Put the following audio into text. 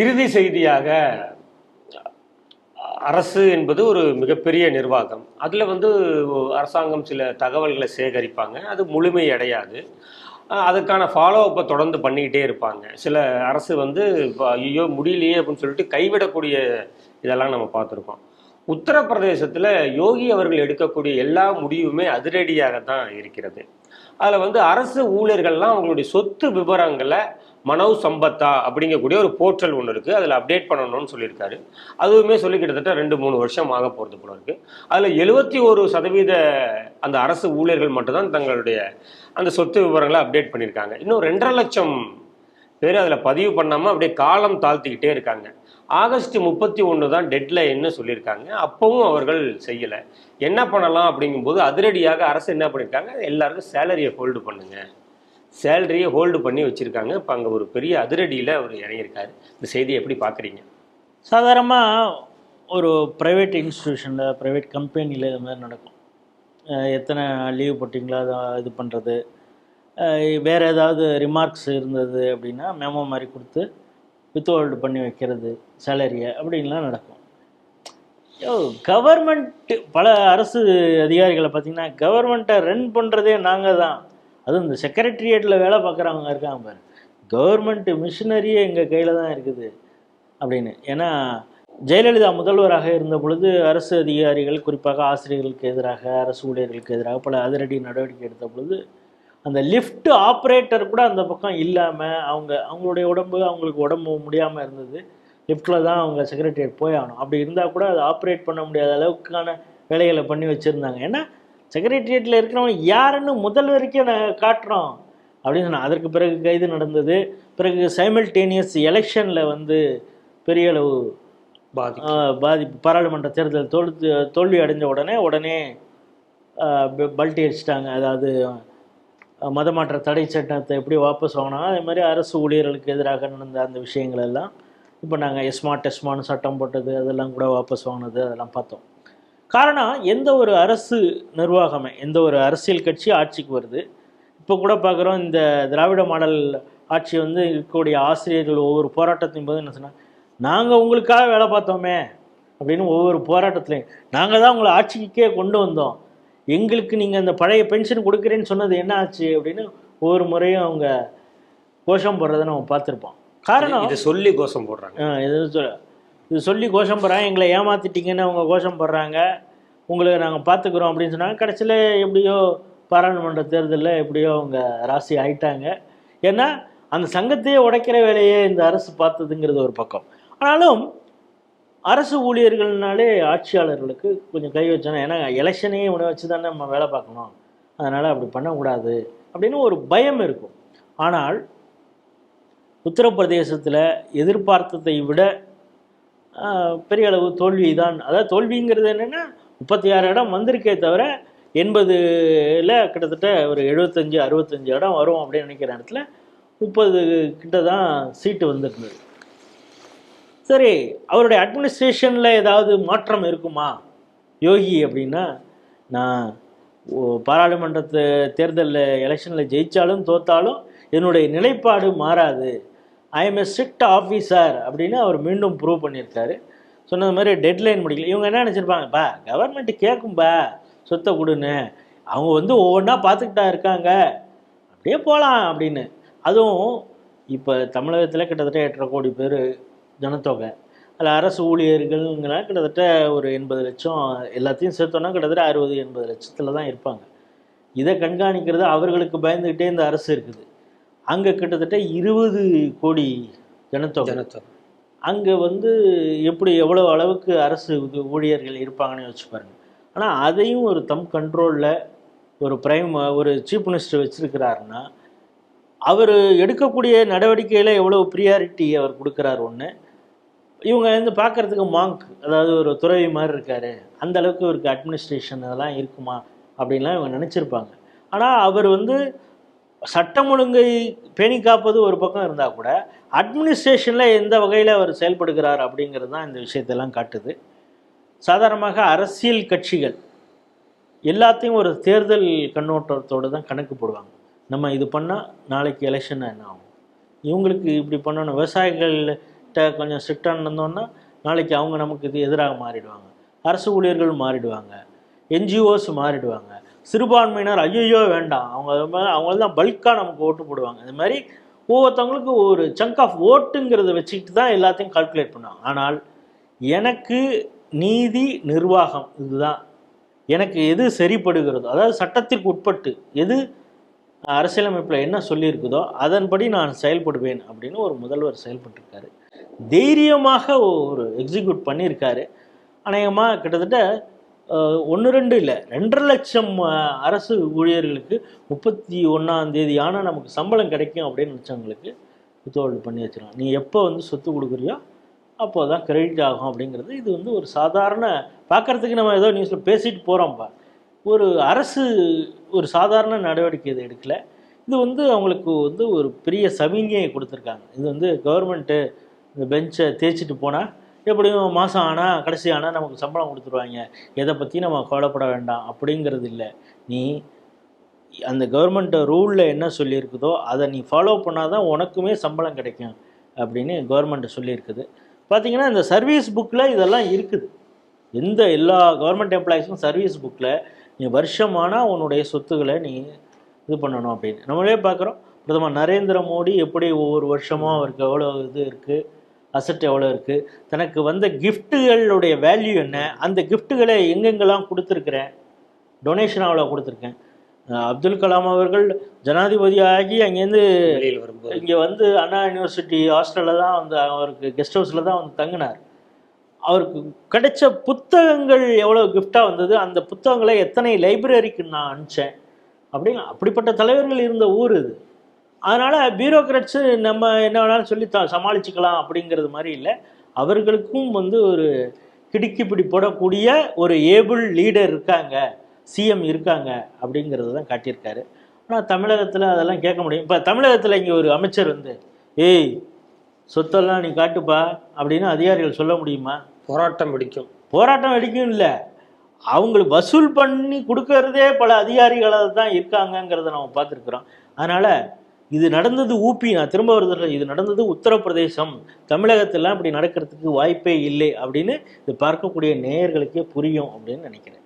இறுதி செய்தியாக அரசு என்பது ஒரு மிகப்பெரிய நிர்வாகம். அதில் வந்து அரசாங்கம் சில தகவல்களை சேகரிப்பாங்க. அது முழுமை அடையாது. அதுக்கான ஃபாலோ அப்பை தொடர்ந்து பண்ணிக்கிட்டே இருப்பாங்க. சில அரசு வந்து ஐயோ முடியலையே அப்படின்னு சொல்லிட்டு கைவிடக்கூடிய இதெல்லாம் நம்ம பார்த்துருக்கோம். உத்தரப்பிரதேசத்தில் யோகி அவர்கள் எடுக்கக்கூடிய எல்லா முடிவுமே அதிரடியாக தான் இருக்கிறது. அதில் வந்து அரசு ஊழியர்கள்லாம் அவங்களுடைய சொத்து விவரங்களை மனோ சம்பத்தா அப்படிங்கக்கூடிய ஒரு போர்ட்டல் ஒன்று இருக்குது அதில் அப்டேட் பண்ணணும்னு சொல்லியிருக்காரு. அதுவுமே சொல்லி கிட்டத்தட்ட ரெண்டு மூணு வருஷம் ஆக போகிறது போல இருக்குது அதில் எழுபத்தி ஒரு சதவீத அந்த அரசு ஊழியர்கள் மட்டும்தான் தங்களுடைய அந்த சொத்து விவரங்களை அப்டேட் பண்ணியிருக்காங்க. இன்னும் ரெண்டரை லட்சம் பேர் அதில் பதிவு பண்ணாமல் அப்படியே காலம் தாழ்த்திக்கிட்டே இருக்காங்க. ஆகஸ்ட் முப்பத்தி ஒன்று தான் டெட்லைன்னு சொல்லியிருக்காங்க. அப்பவும் அவர்கள் செய்யலை. என்ன பண்ணலாம் அப்படிங்கும்போது அதிரடியாக அரசு என்ன பண்ணியிருக்காங்க? எல்லாருக்கும் சேலரியை ஹோல்டு பண்ணுங்கள் சேலரியை ஹோல்டு பண்ணி வச்சுருக்காங்க. இப்போ அங்கே ஒரு பெரிய அதிரடியில் அவர் இறங்கியிருக்காரு. இந்த செய்தியை எப்படி பார்க்குறீங்க சாதாரணமாக ஒரு ப்ரைவேட் இன்ஸ்டியூஷனில் ப்ரைவேட் கம்பெனியில் இது மாதிரி நடக்கும். எத்தனை லீவ் போட்டிங்களா? அதை இது பண்ணுறது வேறு ஏதாவது ரிமார்க்ஸ் இருந்தது அப்படின்னா மெமோ மாதிரி கொடுத்து வித்ஹோல்டு பண்ணி வைக்கிறது சேலரியை அப்படின்லாம் நடக்கும். யோ கவர்மெண்ட் பல அரசு அதிகாரிகளை பார்த்தீங்கன்னா கவர்மெண்ட்டை ரன் பண்ணுறதே நாங்கள் தான் அதுவும் இந்த செக்ரட்டரியேட்டில் வேலை பார்க்குறவங்க இருக்காங்க பாரு. கவர்மெண்ட் மிஷினரியே எங்கள் கையில் தான் இருக்குது அப்படின்னு. ஏன்னா ஜெயலலிதா முதல்வராக இருந்த பொழுது அரசு அதிகாரிகள் குறிப்பாக ஆசிரியர்களுக்கு எதிராக அரசு ஊழியர்களுக்கு எதிராக பல அதிரடி நடவடிக்கை எடுத்த பொழுது அந்த லிஃப்ட் ஆப்ரேட்டர் கூட அந்த பக்கம் இல்லாமல் அவங்க அவங்களுடைய உடம்பு அவங்களுக்கு உடம்பு முடியாமல் இருந்தது. லிஃப்ட்டில் தான் அவங்க செக்ரட்டரியேட் போய் ஆகணும். அப்படி இருந்தால் கூட அதை ஆப்ரேட் பண்ண முடியாத அளவுக்கான வேலைகளை பண்ணி வச்சுருந்தாங்க. ஏன்னா செக்ரட்டரியேட்டில் இருக்கிறவங்க யாருன்னு முதல்வருக்கே நான் காட்டுறோம் அப்படின்னு சொன்னாங்க. அதற்கு பிறகு கைது நடந்தது. பிறகு சைமல்டேனியஸ் எலெக்ஷனில் வந்து பெரிய அளவு பாதி பாதிப்பு. பாராளுமன்ற தேர்தல் தோல்வி தோல்வி அடைஞ்ச உடனே உடனே பல்ட்டி அடிச்சிட்டாங்க. அதாவது மதமாற்ற தடை சட்டத்தை எப்படி வாபஸ் வாங்கினாங்க அதே மாதிரி அரசு ஊழியர்களுக்கு எதிராக நடந்த அந்த விஷயங்கள் எல்லாம் இப்போ நாங்கள் எஸ்மார்ட் எஸ்மான்னு சட்டம் போட்டது அதெல்லாம் கூட வாபஸ் வாங்கினது அதெல்லாம் பார்த்தோம். காரணம் எந்த ஒரு அரசு நிர்வாகமே எந்த ஒரு அரசியல் கட்சி ஆட்சிக்கு வருது. இப்போ கூட பார்க்குறோம் இந்த திராவிட மாடல் ஆட்சி வந்து இருக்கக்கூடிய ஆசிரியர்கள் ஒவ்வொரு போராட்டத்தின் போது என்ன சொன்னாங்க நாங்கள் உங்களுக்காக வேலை பார்த்தோமே அப்படின்னு ஒவ்வொரு போராட்டத்துலையும். நாங்கள் தான் உங்களை ஆட்சிக்கே கொண்டு வந்தோம். எங்களுக்கு நீங்கள் அந்த பழைய பென்ஷன் கொடுக்குறேன்னு சொன்னது என்ன ஆச்சு? அப்படின்னு ஒவ்வொரு முறையும் அவங்க கோஷம் போடுறதை நம்ம பார்த்துருப்போம். காரணம் இது சொல்லி கோஷம் போடுறாங்க. ஆ, இது சொல் இது சொல்லி கோஷம் போடுறாங்க எங்களை ஏமாத்திட்டீங்கன்னு அவங்க கோஷம் போடுறாங்க. உங்களை நாங்கள் பார்த்துக்குறோம் அப்படின்னு சொன்னாங்க. கடைசியில் எப்படியோ பாராளுமன்ற தேர்தலில் எப்படியோ அவங்க ராசி ஆயிட்டாங்க. ஏன்னா அந்த சங்கத்தையே உடைக்கிற வேலையே இந்த அரசு பார்த்ததுங்கிறது ஒரு பக்கம். ஆனாலும் அரசு ஊழியர்கள்னாலே ஆட்சியாளர்களுக்கு கொஞ்சம் கை வச்சோன்னா ஏன்னா எலெக்ஷனையே உணவு வச்சு தானே நம்ம வேலை பார்க்கணும். அதனால் அப்படி பண்ணக்கூடாது அப்படின்னு ஒரு பயம் இருக்கும். ஆனால் உத்தரப்பிரதேசத்தில் எதிர்பார்த்ததை விட பெரிய அளவு தோல்வி தான் அதாவது தோல்விங்கிறது என்னென்னா முப்பத்தி ஆறு இடம் வந்திருக்கே தவிர எண்பதுல கிட்டத்தட்ட ஒரு எழுபத்தஞ்சு அறுபத்தஞ்சு இடம் வரும் அப்படின்னு நினைக்கிற இடத்துல முப்பது கிட்ட தான் சீட்டு வந்திருந்தது. சரி அவருடைய அட்மினிஸ்ட்ரேஷனில் ஏதாவது மாற்றம் இருக்குமா? யோகி அப்படின்னா நான் ஓ- பாராளுமன்றத்து தேர்தலில் எலெக்ஷனில் ஜெயித்தாலும் தோத்தாலும் என்னுடைய நிலைப்பாடு மாறாது. I am a strict officer அப்படின்னு அவர் மீண்டும் ப்ரூவ் பண்ணியிருக்காரு. சொன்னது மாதிரி டெட்லைன் முடிக்கல. இவங்க என்ன நினச்சிருப்பாங்கப்பா கவர்மெண்ட் கேட்கும்பா சொத்தை கொடுன்னு. அவங்க வந்து ஒவ்வொன்றா பார்த்துக்கிட்டா இருக்காங்க. அப்படியே போகலாம் அப்படின்னு. அதுவும் இப்போ தமிழகத்தில் கிட்டத்தட்ட எட்டரை கோடி பேர் ஜனத்தொகை. அதில் அரசு ஊழியர்கள்ங்களாம் கிட்டத்தட்ட ஒரு எண்பது லட்சம் எல்லாத்தையும் சேர்த்தோன்னா கிட்டத்தட்ட அறுபது எண்பது லட்சத்தில் தான் இருப்பாங்க. இதை கண்காணிக்கிறது அவர்களுக்கு பயந்துக்கிட்டே இந்த அரசு இருக்குது. அங்கே கிட்டத்தட்ட இருபது கோடி ஜனத்தொகை. ஜனத்தொகை. அங்கே வந்து எப்படி எவ்வளோ அளவுக்கு அரசு ஊழியர்கள் இருப்பாங்கன்னு யோசிச்சு பாருங்க. ஆனால் அதையும் ஒரு தம் கண்ட்ரோலில் ஒரு பிரைம் ஒரு சீஃப் மினிஸ்டர் வச்சிருக்கிறாருன்னா அவர் எடுக்கக்கூடிய நடவடிக்கையில் எவ்வளோ ப்ரியாரிட்டி அவர் கொடுக்குறாரு ஒன்று இவங்க வந்து பார்க்கறதுக்கு மாங்க் அதாவது ஒரு துறவி மாதிரி இருக்காரு அந்த அளவுக்கு இவருக்கு அட்மினிஸ்ட்ரேஷன் அதெல்லாம் இருக்குமா அப்படின்லாம் இவங்க நினச்சிருப்பாங்க. ஆனால் அவர் வந்து சட்டம் ஒழுங்கை பேணி காப்பது ஒரு பக்கம் இருந்தால் கூட அட்மினிஸ்ட்ரேஷனில் எந்த வகையில் அவர் செயல்படுகிறார் அப்படிங்கிறது தான் இந்த விஷயத்தெல்லாம் காட்டுது. சாதாரணமாக அரசியல் கட்சிகள் எல்லாத்தையும் ஒரு தேர்தல் கண்ணோட்டத்தோடு தான் கணக்கு போடுவாங்க. நம்ம இது பண்ணால் நாளைக்கு எலெக்ஷன் என்ன ஆகும்? இவங்களுக்கு இப்படி பண்ணணும். விவசாயிகள்கிட்ட கொஞ்சம் ஸ்ட்ரிக்டாக நடந்தோன்னா நாளைக்கு அவங்க நமக்கு இது எதிராக மாறிடுவாங்க. அரசு ஊழியர்கள் மாறிடுவாங்க. என்ஜிஓஸ் மாறிடுவாங்க. சிறுபான்மையினர் ஐயோ வேண்டாம். அவங்க அவங்க தான் பல்காக நமக்கு ஓட்டு போடுவாங்க. இது மாதிரி ஒவ்வொருத்தவங்களுக்கு ஒரு சங்க் ஆஃப் ஓட்டுங்கிறத வச்சுக்கிட்டு தான் எல்லாத்தையும் கால்குலேட் பண்ணுவாங்க. ஆனால் எனக்கு நீதி நிர்வாகம் இதுதான். எனக்கு எது சரிப்படுகிறதோ அதாவது சட்டத்திற்கு உட்பட்டு எது அரசியலமைப்பில் என்ன சொல்லியிருக்குதோ அதன்படி நான் செயல்படுவேன் அப்படின்னு ஒரு முதல்வர் செயல்பட்டிருக்காரு. தைரியமாக ஒரு எக்ஸிக்யூட் பண்ணியிருக்காரு. அநேகமாக கிட்டத்தட்ட ஒன்று ரெண்டு இல்லை. ரெண்டரை லட்சம் அரசு ஊழியர்களுக்கு முப்பத்தி ஒன்றாம் தேதி ஆனால் நமக்கு சம்பளம் கிடைக்கும் அப்படின்னு நினச்சவங்களுக்கு உத்தரவு பண்ணி வச்சிடலாம். நீ எப்போ வந்து சொத்து கொடுக்குறியோ அப்போ தான் கிரெடிட் ஆகும் அப்படிங்கிறது இது வந்து ஒரு சாதாரண பார்க்குறதுக்கு நம்ம ஏதோ நியூஸில் பேசிட்டு போகிறோம்ப்பா ஒரு அரசு ஒரு சாதாரண நடவடிக்கை இதை எடுக்கல. இது வந்து அவங்களுக்கு வந்து ஒரு பெரிய சமிஞ்ஞையை கொடுத்துருக்காங்க. இது வந்து கவர்மெண்ட்டு இந்த பெஞ்சை தேய்ச்சிட்டு போனால் எப்படியும் மாதம் ஆனால் கடைசி ஆனால் நமக்கு சம்பளம் கொடுத்துருவாங்க. எதை பற்றி நம்ம கவலைப்பட வேண்டாம். அப்படிங்கிறது இல்லை. நீ அந்த கவர்மெண்ட் ரூலில் என்ன சொல்லியிருக்குதோ அதை நீ ஃபாலோ பண்ணால் தான் உனக்குமே சம்பளம் கிடைக்கும் அப்படின்னு கவர்மெண்ட் சொல்லியிருக்குது. பார்த்திங்கன்னா இந்த சர்வீஸ் புக்கில் இதெல்லாம் இருக்குது. எந்த எல்லா கவர்மெண்ட் எம்ப்ளாயிஸும் சர்வீஸ் புக்கில் நீ வருஷமானால் உன்னுடைய சொத்துக்களை நீ இது பண்ணணும் அப்படின்னு. நம்மளே பார்க்குறோம் பிரதமர் நரேந்திர மோடி எப்படி ஒவ்வொரு வருஷமும் அவருக்கு எவ்வளோ இது இருக்குது அசட் எவ்வளோ இருக்குது தனக்கு வந்த கிஃப்ட்டுகளுடைய வேல்யூ என்ன? அந்த கிஃப்ட்டுகளை எங்கெங்கெல்லாம் கொடுத்துருக்குறேன்? டொனேஷன் அவ்வளோ கொடுத்துருக்கேன். அப்துல் கலாம் அவர்கள் ஜனாதிபதி ஆகி அங்கேருந்து வெளியில் வரும்போது. இங்கே வந்து அண்ணா யூனிவர்சிட்டி ஹாஸ்டலில் தான் வந்து அவருக்கு கெஸ்ட் ஹவுஸில் தான் வந்து தங்கினார். அவருக்கு கிடைச்ச புத்தகங்கள் எவ்வளோ கிஃப்டாக வந்தது? அந்த புத்தகங்களை எத்தனை லைப்ரரிக்கு நான் அனுப்பிச்சேன்? அப்படின்னு அப்படிப்பட்ட தலைவர்கள் இருந்த ஊர் இது. அதனால் பியூரோக்ராட்ஸு நம்ம என்ன வேணாலும் சொல்லி த சமாளிச்சுக்கலாம் அப்படிங்கிறது மாதிரி இல்லை. அவர்களுக்கும் வந்து ஒரு கிடுக்கி பிடி போடக்கூடிய ஒரு ஏபிள் லீடர் இருக்காங்க சிஎம் இருக்காங்க அப்படிங்கிறத தான் காட்டியிருக்காரு. ஆனால் தமிழகத்தில் அதெல்லாம் கேட்க முடியும். இப்போ தமிழகத்தில் இங்கே ஒரு அமைச்சர் வந்து ஏய் சொத்தெல்லாம் நீ காட்டுப்பா அப்படின்னு அதிகாரிகள் சொல்ல முடியுமா? போராட்டம் பிடிக்கும் போராட்டம் வெடிக்கும் இல்லை. அவங்களுக்கு வசூல் பண்ணி கொடுக்கறதே பல அதிகாரிகளாக தான் இருக்காங்கங்கிறத நம்ம பார்த்துருக்குறோம். அதனால் இது நடந்தது ஊபி நான் திரும்ப வருதில்லை இது நடந்தது உத்தரப்பிரதேசம். தமிழகத்திலாம் இப்படி நடக்கிறதுக்கு வாய்ப்பே இல்லை அப்படின்னு இது பார்க்கக்கூடிய நேயர்களுக்கே புரியும் அப்படின்னு நினைக்கிறேன்.